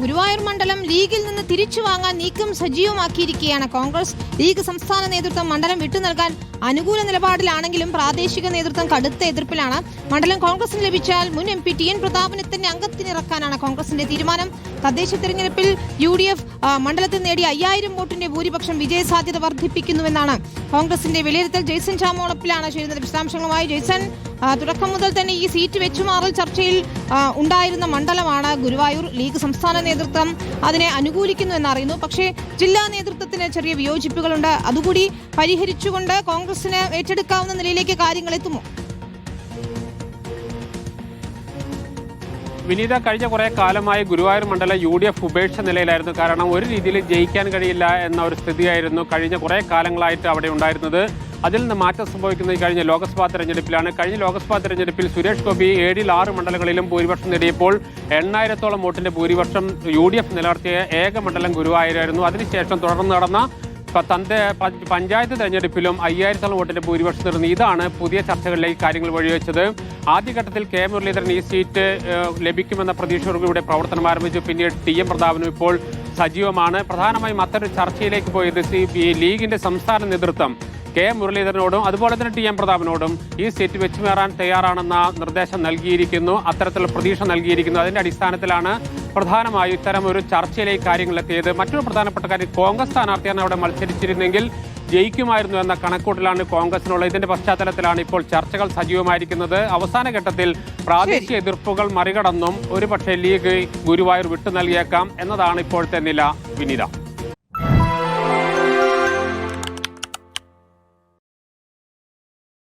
ഗുരുവായൂർ മണ്ഡലം ലീഗിൽ നിന്ന് തിരിച്ചു വാങ്ങാൻ നീക്കം സജീവമാക്കിയിരിക്കുകയാണ് കോൺഗ്രസ്. ലീഗ് സംസ്ഥാന നേതൃത്വം മണ്ഡലം വിട്ടു നൽകാൻ അനുകൂല നിലപാടിലാണെങ്കിലും പ്രാദേശിക നേതൃത്വം കടുത്ത എതിർപ്പിലാണ്. മണ്ഡലം കോൺഗ്രസിന് ലഭിച്ചാൽ മുൻ എം പി ടി എൻ പ്രതാപനെ തന്നെ അംഗത്തിനിറക്കാനാണ് കോൺഗ്രസിന്റെ തീരുമാനം. തദ്ദേശ തെരഞ്ഞെടുപ്പിൽ യു ഡി എഫ് മണ്ഡലത്തിൽ നേടിയ അയ്യായിരം വോട്ടിന്റെ ഭൂരിപക്ഷം വിജയസാധ്യത വർദ്ധിപ്പിക്കുന്നുവെന്നാണ് കോൺഗ്രസിന്റെ വിലയിരുത്തൽ. ജെയ്സൺ ചാമോളപ്പിലാണ് ചെയ്യുന്നത് വിശദാംശങ്ങളുമായി. ജെയ്സൺ തുടക്കം മുതൽ തന്നെ ഈ സീറ്റ് വെച്ചുമാറൽ ചർച്ചയിൽ ഉണ്ടായിരുന്ന മണ്ഡലമാണ് ഗുരുവായൂർ ലീഗ് സംസ്ഥാന നേതൃത്വം അതിനെ അനുകൂലിക്കുന്നു എന്നറിയുന്നു. പക്ഷേ ജില്ലാ നേതൃത്വത്തിന് ചെറിയ വിയോജിപ്പുകളുണ്ട്. അതുകൂടി പരിഹരിച്ചുകൊണ്ട് കോൺഗ്രസിന് ഏറ്റെടുക്കാവുന്ന നിലയിലേക്ക് കാര്യങ്ങൾ എത്തുമോ? വിനീത കഴിഞ്ഞ കുറെ കാലമായി ഗുരുവായൂർ മണ്ഡലം യു ഡി എഫ് ഉപേക്ഷ നിലയിലായിരുന്നു. കാരണം ഒരു രീതിയിൽ ജയിക്കാൻ കഴിയില്ല എന്ന ഒരു സ്ഥിതിയായിരുന്നു കഴിഞ്ഞ കുറെ കാലങ്ങളായിട്ട് അവിടെ ഉണ്ടായിരുന്നത്. അതിൽ നിന്ന് മാറ്റം സംഭവിക്കുന്നത് കഴിഞ്ഞ ലോക്സഭാ തെരഞ്ഞെടുപ്പിലാണ്. കഴിഞ്ഞ ലോക്സഭാ തെരഞ്ഞെടുപ്പിൽ സുരേഷ് ഗോപി ഏഴിൽ ആറ് മണ്ഡലങ്ങളിലും ഭൂരിപക്ഷം നേടിയപ്പോൾ എണ്ണായിരത്തോളം വോട്ടിന്റെ ഭൂരിപക്ഷം യു ഡി എഫ് നിലനിർത്തിയ ഏക മണ്ഡലം ഗുരുവായൂരായിരുന്നു. അതിനുശേഷം തുടർന്ന് നടന്ന തന്റെ പഞ്ചായത്ത് തെരഞ്ഞെടുപ്പിലും അയ്യായിരത്തോളം വോട്ടിന്റെ ഭൂരിപക്ഷം നേടുന്നു. ഇതാണ് പുതിയ ചർച്ചകളിലേക്ക് കാര്യങ്ങൾ വഴിവെച്ചത്. ആദ്യഘട്ടത്തിൽ കെ മുരളീധരൻ ഈ സീറ്റ് ലഭിക്കുമെന്ന പ്രതീക്ഷയോടുകൂടി പ്രവർത്തനം ആരംഭിച്ചു. പിന്നീട് ടി എം പ്രതാപനും ഇപ്പോൾ സജീവമാണ്. പ്രധാനമായും അത്തരം ചർച്ചയിലേക്ക് പോയത് സി ലീഗിന്റെ സംസ്ഥാന നേതൃത്വം കെ മുരളീധരനോടും അതുപോലെ തന്നെ ടി എം പ്രതാപനോടും ഈ സീറ്റ് വെച്ചുമേറാൻ തയ്യാറാണെന്ന നിർദ്ദേശം നൽകിയിരിക്കുന്നു. അത്തരത്തിലുള്ള പ്രതീക്ഷ നൽകിയിരിക്കുന്നു. അതിന്റെ അടിസ്ഥാനത്തിലാണ് പ്രധാനമായും ഇത്തരം ഒരു ചർച്ചയിലേക്ക് കാര്യങ്ങൾ എത്തിയത് മറ്റൊരു പ്രധാനപ്പെട്ട കാര്യം കോൺഗ്രസ് സ്ഥാനാർത്ഥിയാണ് അവിടെ മത്സരിച്ചിരുന്നെങ്കിൽ ജയിക്കുമായിരുന്നു എന്ന കണക്കൂട്ടിലാണ് കോൺഗ്രസിനുള്ള ഇതിന്റെ പശ്ചാത്തലത്തിലാണ് ഇപ്പോൾ ചർച്ചകൾ സജീവമായിരിക്കുന്നത്. അവസാന ഘട്ടത്തിൽ പ്രാദേശിക എതിർപ്പുകൾ മറികടന്നും ഒരുപക്ഷെ ലീഗ് ഗുരുവായൂർ വിട്ടു നൽകിയേക്കാം എന്നതാണ് ഇപ്പോഴത്തെ നില. വിനീത.